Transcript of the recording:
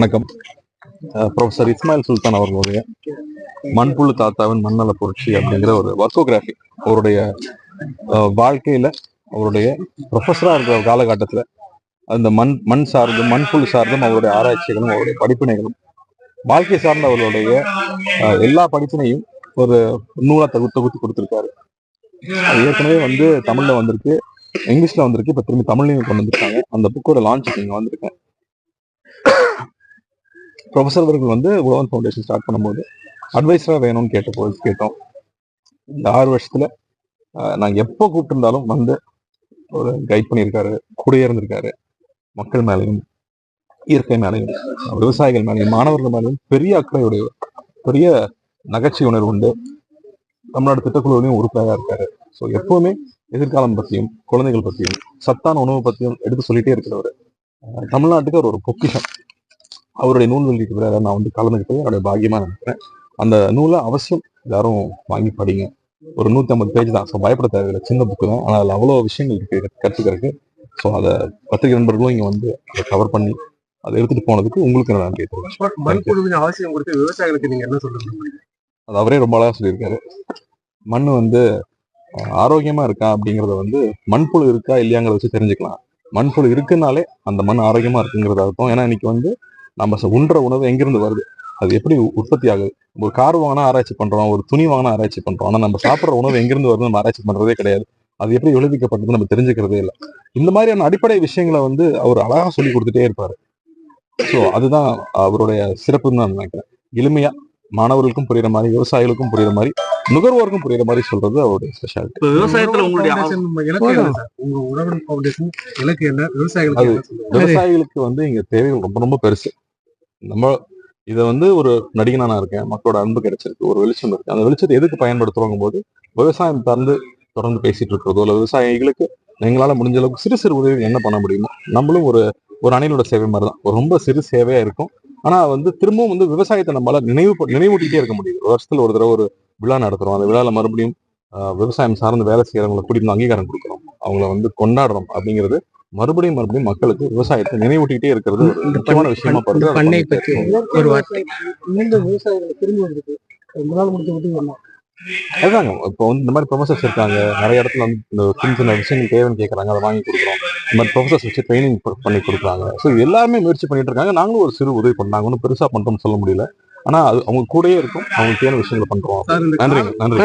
வணக்கம். ப்ரொஃபசர் இஸ்மாயில் சுல்தான் அவர்களுடைய மண்புழு தாத்தாவின் மண்ணல புரட்சி அப்படிங்கிற ஒரு வர்க்கோகிராஃபி அவருடைய வாழ்க்கையில அவருடைய ப்ரொஃபஸராக இருக்கிற காலகட்டத்துல அந்த மண் மண் சார்ந்தும் மண்புழு சார்ந்தும் அவருடைய ஆராய்ச்சிகளும் அவருடைய படிப்பினைகளும் வாழ்க்கை சார்ந்த அவர்களுடைய எல்லா படிப்பினையும் ஒரு நூலா தொகு தொகுத்து கொடுத்திருக்காரு. ஏற்கனவே வந்து தமிழ்ல வந்திருக்கு இங்கிலீஷ்ல வந்திருக்கு இப்ப திரும்பி தமிழ்லையும் கொண்டு வந்திருக்காங்க. அந்த புக்கோட லான்ச் இங்கே வந்திருக்கேன். ப்ரொஃபஸர் அவர்கள் வந்து உழவன் ஃபவுண்டேஷன் ஸ்டார்ட் பண்ணும்போது அட்வைஸராக வேணும்னு கேட்டபோது கேட்டோம். இந்த ஆறு வருஷத்துல ஆஹ், எப்போ கூப்பிட்டுருந்தாலும் வந்து ஒரு கைட் பண்ணியிருக்காரு கூடயே இருந்திருக்காரு. மக்கள் மேலேயும் இயற்கை மேலேயும் விவசாயிகள் மேலையும் மாணவர்கள் மேலையும் பெரிய அக்கறையுடைய பெரிய நகைச்சுவை உணர்வு உண்டு. தமிழ்நாடு திட்டக்குழுவிலையும் உறுப்பினராக இருக்காரு. ஸோ எப்பவுமே எதிர்காலம் பற்றியும் குழந்தைகள் பற்றியும் சத்தான உணவு பற்றியும் எடுத்து சொல்லிட்டே இருக்கிறவர். ஆஹ், தமிழ்நாட்டுக்கு அவர் ஒரு பொக்கிஷம். அவருடைய நூல் வெளியீட்டு விழால நான் வந்து கலந்துக்கிட்டது என்னுடைய பாக்கியமா நினைக்கிறேன். அந்த நூலை அவசியம் எல்லாரும் வாங்கி படிங்க. ஒரு நூத்தி ஐம்பது பேஜ் தான். ஸோ பயப்பட தேவையில்லை. சின்ன புக்கு தான். ஆனால் அதில் அவ்வளோ விஷயங்கள் இருக்கு. கற்றுக்கிறதுக்கு. ஸோ அதை பத்திரிகை நண்பர்களும் இங்கே வந்து அதை கவர் பண்ணி அதை எடுத்துட்டு போனதுக்கு உங்களுக்கு நான் நன்றி அவசியம் குறித்து விவசாயிகளுக்கு நீங்க என்ன சொல்லுங்க அது அவரே ரொம்ப அழகா சொல்லியிருக்காரு. மண் வந்து அஹ், ஆரோக்கியமா இருக்கா அப்படிங்கறத வந்து மண்புழு இருக்கா இல்லையாங்கிறத வச்சு தெரிஞ்சுக்கலாம். மண்புழு இருக்குனாலே அந்த மண் ஆரோக்கியமா இருக்குங்கிறது அர்த்தம். ஏன்னா இன்னைக்கு வந்து நம்ம உண்ற உணவு எங்கிருந்து வருது? அது எப்படி உற்பத்தி ஆகுது? ஒரு கார் வாங்கினா ஆராய்ச்சி பண்றோம் ஒரு துணி வாங்கினா ஆராய்ச்சி பண்றோம். ஆனா நம்ம சாப்பிடுற உணவு எங்கிருந்து வருது நம்ம ஆராய்ச்சி பண்றதே கிடையாது. அது எப்படி விளைவிக்கப்பட்டது நம்ம தெரிஞ்சுக்கிறதே இல்லை. இந்த மாதிரியான அடிப்படை விஷயங்களை வந்து அவர் அழகா சொல்லி கொடுத்துட்டே இருப்பாரு. ஸோ அதுதான் அவருடைய சிறப்புன்னு நான் நினைக்கிறேன். எளிமையா மாணவர்களுக்கும் புரியுற மாதிரி விவசாயிகளுக்கும் புரியுற மாதிரி நுகர்வோருக்கும் புரியுற மாதிரி சொல்றது அவருடைய ஸ்பெஷாலிட்டி இப்ப விவசாயத்துல உங்களுடைய இலக்கு என்ன சார் உங்க உழவன் ஃபவுண்டேஷன் இலக்கு என்ன விவசாயிகளுக்கு விவசாயிகளுக்கு வந்து இங்க தேவைகள் ரொம்ப ரொம்ப பெருசு. நம்ம இதை வந்து ஒரு நடிகனா நான் இருக்கேன். மக்களோட அன்பு கிடைச்சிருக்கு. ஒரு வெளிச்சம் இருக்கு. அந்த வெளிச்சத்தை எதுக்கு பயன்படுத்துறோங்கும் போது விவசாயம் சார்ந்து தொடர்ந்து பேசிட்டு இருக்கிறதோ இல்லை விவசாயிகளுக்கு எங்களால் முடிஞ்ச அளவுக்கு சிறு சிறு உதவி என்ன பண்ண முடியுமோ நம்மளும் ஒரு ஒரு அணிலோட சேவை மாதிரி தான் ஒரு ரொம்ப சிறு சேவையா இருக்கும். ஆனா வந்து திரும்பவும் வந்து விவசாயத்தை நம்மளால நினைவு நினைவூட்டிகிட்டே இருக்க முடியுது. ஒரு வருஷத்துல ஒரு தடவை ஒரு விழா நடத்துறோம். அந்த விழால மறுபடியும் விவசாயம் சார்ந்து வேலை செய்யறவங்களை கூட்டிட்டு அங்கீகாரம் கொடுக்குறோம். அவங்கள வந்து கொண்டாடுறோம் அப்படிங்கிறது மறுபடியும் மறுபடியும் மக்களுக்கு விவசாயத்தை நினைவூட்டிட்டே இருக்கிறது முக்கியமான விஷயமா படுது பண்ணை பற்றி. ஒரு வார்த்தை. மீண்டும் விவசாயிகளை திரும்பி வந்திருக்கு ரொம்ப நாள் முடிச்சு விட்டு வரணும் அதுதாங்க. இப்போ வந்து இந்த மாதிரி ப்ரொஃபசர்ஸ் இருக்காங்க. நிறைய இடத்துல வந்து இந்த சின்ன சின்ன விஷயங்கள் தேவைன்னு கேட்கறாங்க அதை வாங்கி கொடுக்குறோம். இந்த மாதிரி ப்ரொஃபசர்ஸ் வச்சு ட்ரைனிங் பண்ணி கொடுக்குறாங்க. ஸோ எல்லாருமே முயற்சி பண்ணிட்டு இருக்காங்க. நாங்களும் ஒரு சிறு உதவி பண்ணாங்க ஒன்றும் பெருசா பண்றோம்னு சொல்ல முடியல. ஆனா அது அவங்க கூடயே இருக்கும். அவங்களுக்கு தேவையான விஷயங்களை பண்றோம். நன்றிங்க. நன்றி